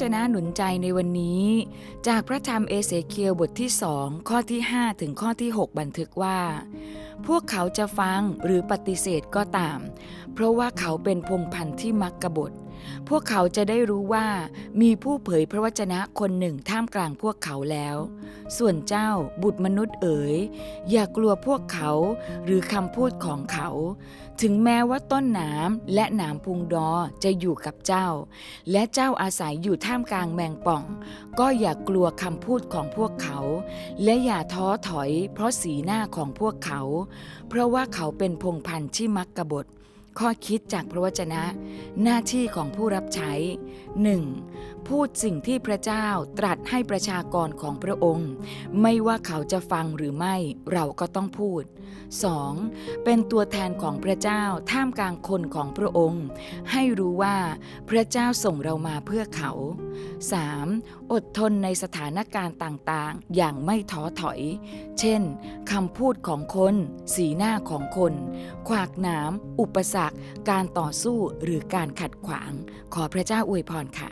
จนะหนุนใจในวันนี้ จากพระธรรมเอเสเคียวบทที่สองข้อที่ 5 ถึงข้อที่ 6 บันทึกว่า พวกเขาจะฟังหรือปฏิเสธก็ตาม เพราะว่าเขาเป็นพงพันธุ์ที่มักกบฏ พวกเขาจะได้รู้ว่ามีผู้เผยพระวจนะคนหนึ่งท่ามกลางพวกเขาแล้ว ส่วนเจ้าบุตรมนุษย์เอ๋ย อย่ากลัวพวกเขาหรือคำพูดของเขา ถึงแม้ว่าต้นหนามและหนามพุงดอจะอยู่กับเจ้า และเจ้าอาศัยอยู่ท่ามกลางแมงป่อง ก็อย่ากลัวคำพูดของพวกเขา และอย่าท้อถอย เพราะสีหน้าของพวกเขา เพราะว่าเขาเป็นพงพันธุ์ที่มักกบฏ ข้อคิดจากพระวจนะ หน้าที่ของผู้รับใช้ 1. พูดสิ่งที่พระเจ้าตรัสให้ประชากรของพระองค์ ไม่ว่าเขาจะฟังหรือไม่เราก็ต้องพูด 2. เป็นตัวแทนของพระเจ้าท่ามกลางคนของพระองค์ ให้รู้ว่าพระเจ้าส่งเรามาเพื่อเขา 3. อดทนในสถานการณ์ต่างๆ อย่างไม่ท้อถอย เช่น คำพูดของคน สีหน้าของคน ขวากหนาม อุปสรรค การต่อสู้หรือการขัดขวาง ขอพระเจ้าอวยพรค่ะ